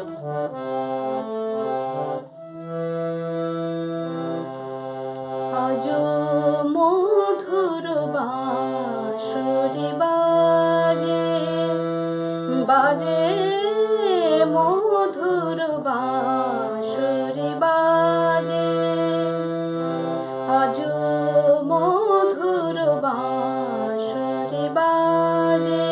অজ বাজে মধুর বাঁশরি বাজে। অজ মধুর বাঁশরি বাজে।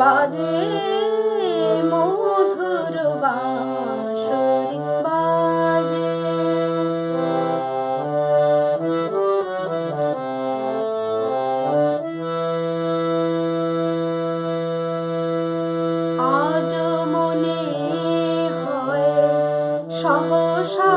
বাজে মধুর বাঁশরি বাজে। আজ মনে হয় সহসা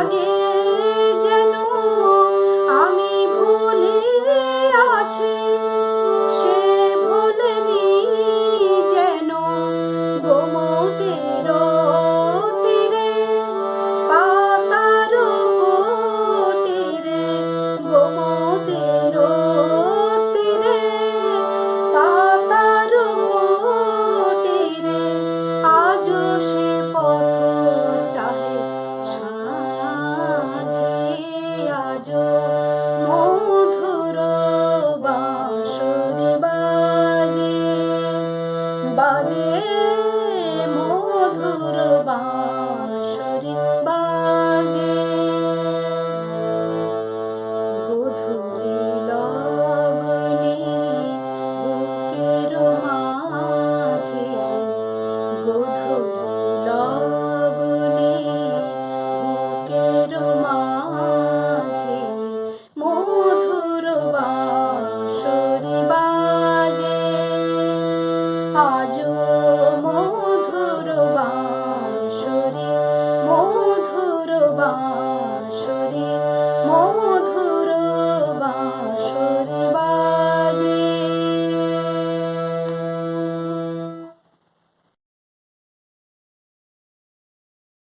again. body.